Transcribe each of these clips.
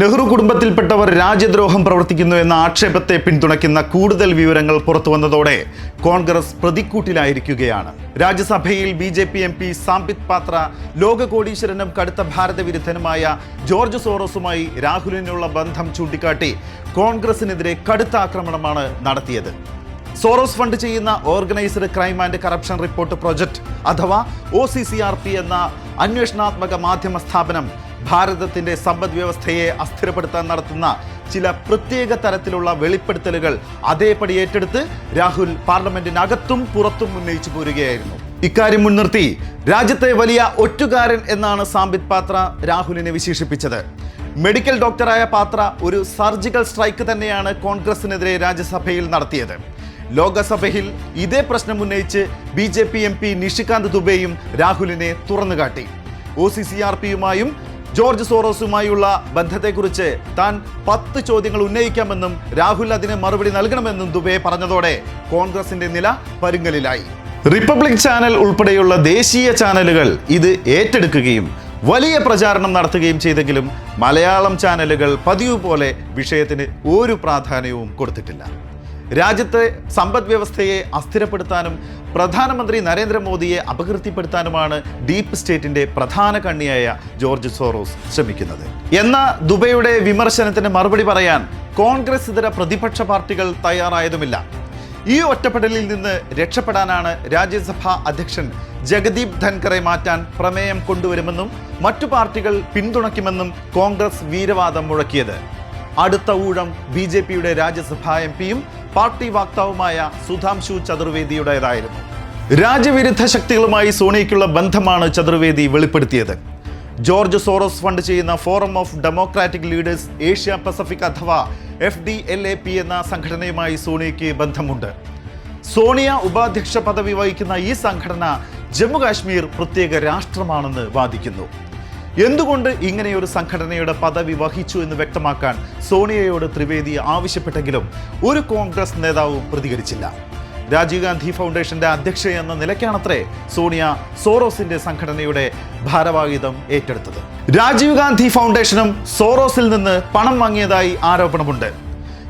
നെഹ്റു കുടുംബത്തിൽപ്പെട്ടവർ രാജ്യദ്രോഹം പ്രവർത്തിക്കുന്നു എന്ന ആക്ഷേപത്തെ പിന്തുണയ്ക്കുന്ന കൂടുതൽ വിവരങ്ങൾ പുറത്തു വന്നതോടെ കോൺഗ്രസ് പ്രതിക്കൂട്ടിലായിരിക്കുകയാണ്. രാജ്യസഭയിൽ B J P M P Sambit Patra ലോക കോടീശ്വരനും കടുത്ത ഭാരതവിരുദ്ധനുമായ ജോർജ് സോറോസുമായി രാഹുലിനുള്ള ബന്ധം ചൂണ്ടിക്കാട്ടി കോൺഗ്രസിനെതിരെ കടുത്ത ആക്രമണമാണ് നടത്തിയത്. സോറോസ് ഫണ്ട് ചെയ്യുന്ന organised crime and corruption report project അഥവാ O C C R P എന്ന അന്വേഷണാത്മക മാധ്യമ സ്ഥാപനം ഭാരതത്തിന്റെ സമ്പദ് വ്യവസ്ഥയെ അസ്ഥിരപ്പെടുത്താൻ നടത്തുന്ന ചില പ്രത്യേക തരത്തിലുള്ള വെളിപ്പെടുത്തലുകൾ അതേപടി ഏറ്റെടുത്ത് രാഹുൽ പാർലമെന്റിനകത്തും പുറത്തും ഉന്നയിച്ചു പോരുകയായിരുന്നു. ഇക്കാര്യം മുൻനിർത്തി രാജ്യത്തെ വലിയ ഒറ്റുകാരൻ എന്നാണ് സാംബിത് പാത്ര രാഹുലിനെ വിശേഷിപ്പിച്ചത്. മെഡിക്കൽ ഡോക്ടറായ പാത്ര ഒരു സർജിക്കൽ സ്ട്രൈക്ക് തന്നെയാണ് കോൺഗ്രസിനെതിരെ രാജ്യസഭയിൽ നടത്തിയത്. ലോകസഭയിൽ ഇതേ പ്രശ്നം ഉന്നയിച്ച് B J P M P Nishikant ദുബെയും രാഹുലിനെ തുറന്നുകാട്ടി. ഒ സി സി ആർ പിയുമായും ജോർജ് സോറോസുമായുള്ള ബന്ധത്തെക്കുറിച്ച് താൻ പത്ത് ചോദ്യങ്ങൾ ഉന്നയിക്കാമെന്നും രാഹുൽ അതിന് മറുപടി നൽകണമെന്നും ദുബെ പറഞ്ഞതോടെ കോൺഗ്രസിന്റെ നില പരുങ്ങലിലായി. റിപ്പബ്ലിക് ചാനൽ ഉൾപ്പെടെയുള്ള ദേശീയ ചാനലുകൾ ഇത് ഏറ്റെടുക്കുകയും വലിയ പ്രചാരണം നടത്തുകയും ചെയ്തെങ്കിലും മലയാളം ചാനലുകൾ പതിവ് പോലെ വിഷയത്തിന് ഒരു പ്രാധാന്യവും കൊടുത്തിട്ടില്ല. രാജ്യത്തെ സമ്പദ് വ്യവസ്ഥയെ അസ്ഥിരപ്പെടുത്താനും പ്രധാനമന്ത്രി നരേന്ദ്രമോദിയെ അപകീർത്തിപ്പെടുത്താനുമാണ് ഡീപ്പ് സ്റ്റേറ്റിന്റെ പ്രധാന കണ്ണിയായ ജോർജ് സോറോസ് ശ്രമിക്കുന്നത്. എന്ന ദുബൈയുടെ വിമർശനത്തിന് മറുപടി പറയാൻ കോൺഗ്രസ് ഇതര പ്രതിപക്ഷ പാർട്ടികൾ തയ്യാറായതുമില്ല. ഈ ഒറ്റപ്പെടലിൽ നിന്ന് രക്ഷപ്പെടാനാണ് രാജ്യസഭാ അധ്യക്ഷൻ ജഗദീപ് ധൻഖറെ മാറ്റാൻ പ്രമേയം കൊണ്ടുവരുമെന്നും മറ്റു പാർട്ടികൾ പിന്തുണയ്ക്കുമെന്നും കോൺഗ്രസ് വീരവാദം മുഴക്കിയത്. അടുത്ത ഊഴം ബി ജെ പിയുടെ രാജ്യസഭാ എം പിയും പാർട്ടി വക്താവുമായ സുധാംശു ചതുർവേദിയുടേതായിരുന്നു. രാജ്യവിരുദ്ധ ശക്തികളുമായി സോണിയയ്ക്കുള്ള ബന്ധമാണ് ചതുർവേദി വെളിപ്പെടുത്തിയത്. ജോർജ് സോറോസ് ഫണ്ട് ചെയ്യുന്ന forum of democratic leaders Asia Pacific അഥവാ F D L A P എന്ന സംഘടനയുമായി സോണിയയ്ക്ക് ബന്ധമുണ്ട്. സോണിയ ഉപാധ്യക്ഷ പദവി വഹിക്കുന്ന ഈ സംഘടന ജമ്മു കാശ്മീർ പ്രത്യേക രാഷ്ട്രമാണെന്ന് വാദിക്കുന്നു. എന്തുകൊണ്ട് ഇങ്ങനെയൊരു സംഘടനയുടെ പദവി വഹിച്ചു എന്ന് വ്യക്തമാക്കാൻ സോണിയയോട് ത്രിവേദി ആവശ്യപ്പെട്ടെങ്കിലും ഒരു കോൺഗ്രസ് നേതാവും പ്രതികരിച്ചില്ല. രാജീവ് ഗാന്ധി ഫൗണ്ടേഷന്റെ അധ്യക്ഷ എന്ന നിലയ്ക്കാണത്രേ സോണിയ സോറോസിന്റെ സംഘടനയുടെ ഭാരവാഹിതം ഏറ്റെടുത്തത്. രാജീവ് ഗാന്ധി ഫൗണ്ടേഷനും സോറോസിൽ നിന്ന് പണം വാങ്ങിയതായി ആരോപണമുണ്ട്.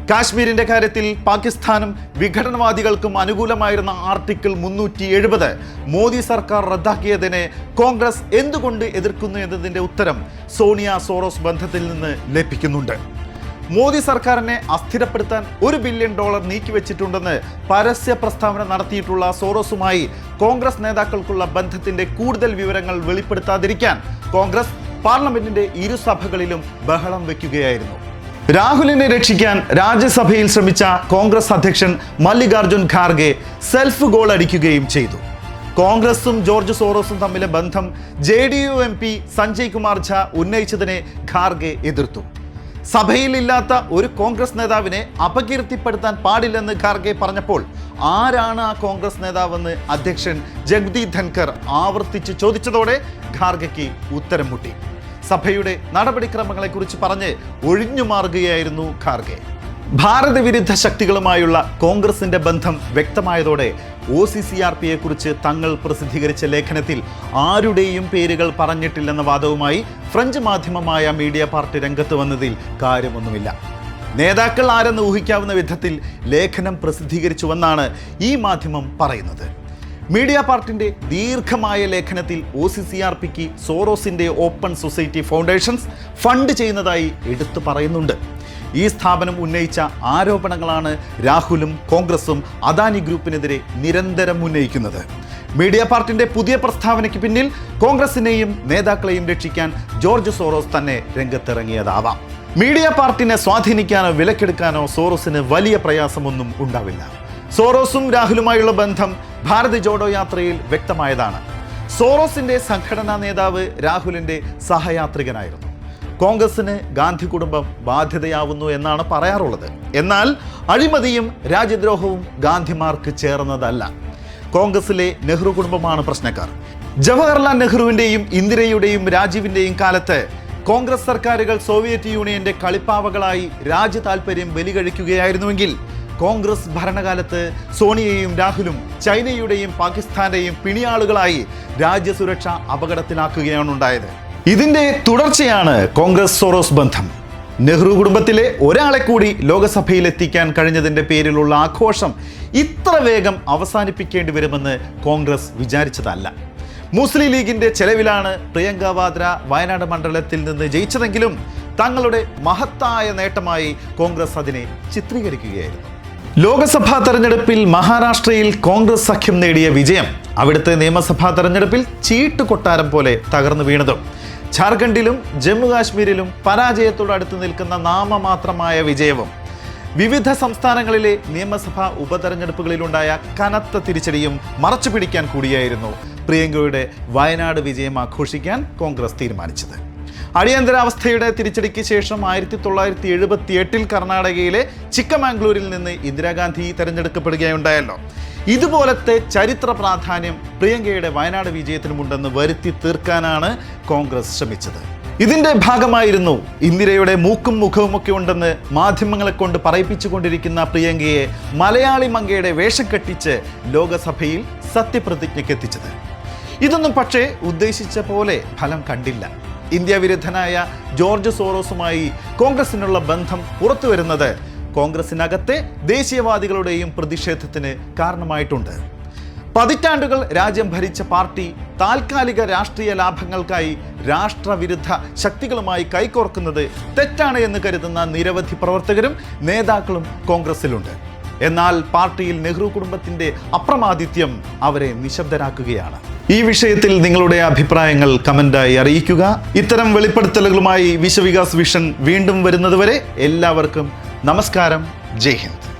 കാശ്മീരിന്റെ കാര്യത്തിൽ പാകിസ്ഥാനും വിഘടനവാദികൾക്കും അനുകൂലമായിരുന്ന ആർട്ടിക്കിൾ മുന്നൂറ്റി എഴുപത് മോദി സർക്കാർ റദ്ദാക്കിയതിനെ കോൺഗ്രസ് എന്തുകൊണ്ട് എതിർക്കുന്നു എന്നതിന്റെ ഉത്തരം സോണിയ സോറോസ് ബന്ധത്തിൽ നിന്ന് ലഭിക്കുന്നുണ്ട്. മോദി സർക്കാരിനെ അസ്ഥിരപ്പെടുത്താൻ ഒരു ബില്യൺ ഡോളർ നീക്കിവെച്ചിട്ടുണ്ടെന്ന് പരസ്യ പ്രസ്താവന നടത്തിയിട്ടുള്ള സോറോസുമായി കോൺഗ്രസ് നേതാക്കൾക്കുള്ള ബന്ധത്തിന്റെ കൂടുതൽ വിവരങ്ങൾ വെളിപ്പെടുത്താതിരിക്കാൻ കോൺഗ്രസ് പാർലമെന്റിന്റെ ഇരുസഭകളിലും ബഹളം വെക്കുകയായിരുന്നു. രാഹുലിനെ രക്ഷിക്കാൻ രാജ്യസഭയിൽ ശ്രമിച്ച കോൺഗ്രസ് അധ്യക്ഷൻ മല്ലികാർജുൻ ഖാർഗെ സെൽഫ് ഗോൾ അടിക്കുകയും ചെയ്തു. കോൺഗ്രസും ജോർജ് സോറോസും തമ്മിലെ ബന്ധം J D U M P Sanjay Kumar Jha ഉന്നയിച്ചതിനെ Kharge എതിർത്തു. സഭയിൽ ഇല്ലാത്ത ഒരു കോൺഗ്രസ് നേതാവിനെ അപകീർത്തിപ്പെടുത്താൻ പാടില്ലെന്ന് ഖാർഗെ പറഞ്ഞപ്പോൾ ആരാണ് ആ കോൺഗ്രസ് നേതാവെന്ന് അധ്യക്ഷൻ ജഗ്ദീപ് ധൻകർ ആവർത്തിച്ച് ചോദിച്ചതോടെ ഖാർഗയ്ക്ക് ഉത്തരം മുട്ടി. സഭയുടെ നടപടിക്രമങ്ങളെക്കുറിച്ച് പറഞ്ഞ് ഒഴിഞ്ഞു മാറുകയായിരുന്നു ഖാർഗെ. ഭാരതവിരുദ്ധ ശക്തികളുമായുള്ള കോൺഗ്രസിന്റെ ബന്ധം വ്യക്തമായതോടെ ഒ സി സി ആർ പിയെ കുറിച്ച് തങ്ങൾ പ്രസിദ്ധീകരിച്ച ലേഖനത്തിൽ ആരുടെയും പേരുകൾ പറഞ്ഞിട്ടില്ലെന്ന വാദവുമായി ഫ്രഞ്ച് മാധ്യമമായ മീഡിയ പാർട്ടി രംഗത്ത് വന്നതിൽ കാര്യമൊന്നുമില്ല. നേതാക്കൾ ആരെന്ന് ഊഹിക്കാവുന്ന വിധത്തിൽ ലേഖനം പ്രസിദ്ധീകരിച്ചുവെന്നാണ് ഈ മാധ്യമം പറയുന്നത്. മീഡിയ പാർട്ടിന്റെ ദീർഘമായ ലേഖനത്തിൽ ഒ സി സി ആർ പിക്ക് സോറോസിന്റെ ഓപ്പൺ സൊസൈറ്റി ഫൗണ്ടേഷൻസ് ഫണ്ട് ചെയ്യുന്നതായി എടുത്തു പറയുന്നുണ്ട്. ഈ സ്ഥാപനം ഉന്നയിച്ച ആരോപണങ്ങളാണ് രാഹുലും കോൺഗ്രസും അദാനി ഗ്രൂപ്പിനെതിരെ നിരന്തരം ഉന്നയിക്കുന്നത്. മീഡിയ പാർട്ടിന്റെ പുതിയ പ്രസ്താവനയ്ക്ക് പിന്നിൽ കോൺഗ്രസിനെയും നേതാക്കളെയും രക്ഷിക്കാൻ ജോർജ് സോറോസ് തന്നെ രംഗത്തിറങ്ങിയതാവാം. മീഡിയ പാർട്ടിനെ സ്വാധീനിക്കാനോ വിലക്കെടുക്കാനോ സോറോസിന് വലിയ പ്രയാസമൊന്നും ഉണ്ടാവില്ല. സോറോസും രാഹുലുമായുള്ള ബന്ധം ഭാരത് ജോഡോ യാത്രയിൽ വ്യക്തമായതാണ്. സോറോസിന്റെ സംഘടനാ നേതാവ് രാഹുലിന്റെ സഹയാത്രികനായിരുന്നു. കോൺഗ്രസിന് ഗാന്ധി കുടുംബം ബാധ്യതയാവുന്നു എന്നാണ് പറയാറുള്ളത്. എന്നാൽ അഴിമതിയും രാജ്യദ്രോഹവും ഗാന്ധിമാർക്ക് ചേർന്നതല്ല. കോൺഗ്രസിലെ നെഹ്റു കുടുംബമാണ് പ്രശ്നക്കാർ. ജവഹർലാൽ നെഹ്റുവിന്റെയും ഇന്ദിരയുടെയും രാജീവിന്റെയും കാലത്ത് കോൺഗ്രസ് സർക്കാരുകൾ സോവിയറ്റ് യൂണിയന്റെ കളിപ്പാവകളായി രാജ്യ താൽപര്യം ബലികഴിക്കുകയായിരുന്നുവെങ്കിൽ കോൺഗ്രസ് ഭരണകാലത്ത് സോണിയയും രാഹുലും ചൈനയുടെയും പാകിസ്ഥാന്റെയും പിണിയാളുകളായി രാജ്യസുരക്ഷ അപകടത്തിലാക്കുകയാണ് ഉണ്ടായത് ഇതിന്റെ തുടർച്ചയാണ് കോൺഗ്രസ് സോറോസ് ബന്ധം. നെഹ്റു കുടുംബത്തിലെ ഒരാളെ കൂടി ലോകസഭയിൽ എത്തിക്കാൻ കഴിഞ്ഞതിന്റെ പേരിലുള്ള ആഘോഷം ഇത്ര വേഗം അവസാനിപ്പിക്കേണ്ടി വരുമെന്ന് കോൺഗ്രസ് വിചാരിച്ചതല്ല. മുസ്ലിം ലീഗിന്റെ ചെലവിലാണ് പ്രിയങ്ക വാദ്ര വയനാട് മണ്ഡലത്തിൽ നിന്ന് ജയിച്ചതെങ്കിലും തങ്ങളുടെ മഹത്തായ നേട്ടമായി കോൺഗ്രസ് അതിനെ ചിത്രീകരിക്കുകയായിരുന്നു. ലോക്സഭാ തെരഞ്ഞെടുപ്പിൽ മഹാരാഷ്ട്രയിൽ കോൺഗ്രസ് സഖ്യം നേടിയ വിജയം അവിടുത്തെ നിയമസഭാ തെരഞ്ഞെടുപ്പിൽ ചീട്ട് കൊട്ടാരം പോലെ തകർന്നു വീണതും. ജാർഖണ്ഡിലും ജമ്മുകാശ്മീരിലും പരാജയത്തോട് അടുത്ത് നിൽക്കുന്ന നാമമാത്രമായ വിജയവും. വിവിധ സംസ്ഥാനങ്ങളിലെ നിയമസഭാ ഉപതെരഞ്ഞെടുപ്പുകളിലുണ്ടായ കനത്ത തിരിച്ചടിയും മറച്ചു പിടിക്കാൻ കൂടിയായിരുന്നു പ്രിയങ്കയുടെ വയനാട് വിജയം ആഘോഷിക്കാൻ കോൺഗ്രസ് തീരുമാനിച്ചത്. അടിയന്തരാവസ്ഥയുടെ തിരിച്ചടിക്ക് ശേഷം ആയിരത്തി തൊള്ളായിരത്തി എഴുപത്തി എട്ടിൽ കർണാടകയിലെ ചിക്കമാംഗ്ലൂരിൽ നിന്ന് ഇന്ദിരാഗാന്ധി തെരഞ്ഞെടുക്കപ്പെടുകയുണ്ടായല്ലോ. ഇതുപോലത്തെ ചരിത്ര പ്രാധാന്യം പ്രിയങ്കയുടെ വയനാട് വിജയത്തിനുമുണ്ടെന്ന് വരുത്തി തീർക്കാനാണ് കോൺഗ്രസ് ശ്രമിച്ചത്. ഇതിന്റെ ഭാഗമായിരുന്നു ഇന്ദിരയുടെ മൂക്കും മുഖവും ഒക്കെ ഉണ്ടെന്ന് മാധ്യമങ്ങളെ കൊണ്ട് പറയിപ്പിച്ചുകൊണ്ടിരിക്കുന്ന പ്രിയങ്കയെ മലയാളി മങ്കയുടെ വേഷം കെട്ടിച്ച് ലോകസഭയിൽ സത്യപ്രതിജ്ഞയ്ക്ക് എത്തിച്ചത്. ഇതൊന്നും പക്ഷേ ഉദ്ദേശിച്ച പോലെ ഫലം കണ്ടില്ല. ഇന്ത്യ വിരുദ്ധനായ ജോർജ് സോറോസുമായി കോൺഗ്രസിനുള്ള ബന്ധം പുറത്തു വരുന്നത് കോൺഗ്രസിനകത്തെ ദേശീയവാദികളുടെയും പ്രതിഷേധത്തിന് കാരണമായിട്ടുണ്ട്. പതിറ്റാണ്ടുകൾ രാജ്യം ഭരിച്ച പാർട്ടി താൽക്കാലിക രാഷ്ട്രീയ ലാഭങ്ങൾക്കായി രാഷ്ട്രവിരുദ്ധ ശക്തികളുമായി കൈകോർക്കുന്നത് തെറ്റാണ് എന്ന് കരുതുന്ന നിരവധി പ്രവർത്തകരും നേതാക്കളും കോൺഗ്രസിലുണ്ട്. എന്നാൽ പാർട്ടിയിൽ നെഹ്റു കുടുംബത്തിന്റെ അപ്രമാദിത്യം അവരെ നിശബ്ദരാക്കുകയാണ്. ഈ വിഷയത്തിൽ നിങ്ങളുടെ അഭിപ്രായങ്ങൾ കമന്റായി അറിയിക്കുക. ഇത്തരം വെളിപ്പെടുത്തലുകളുമായി വിശ്വവികാസ് വിഷൻ വീണ്ടും വരുന്നതുവരെ എല്ലാവർക്കും നമസ്കാരം. ജയ് ഹിന്ദ്.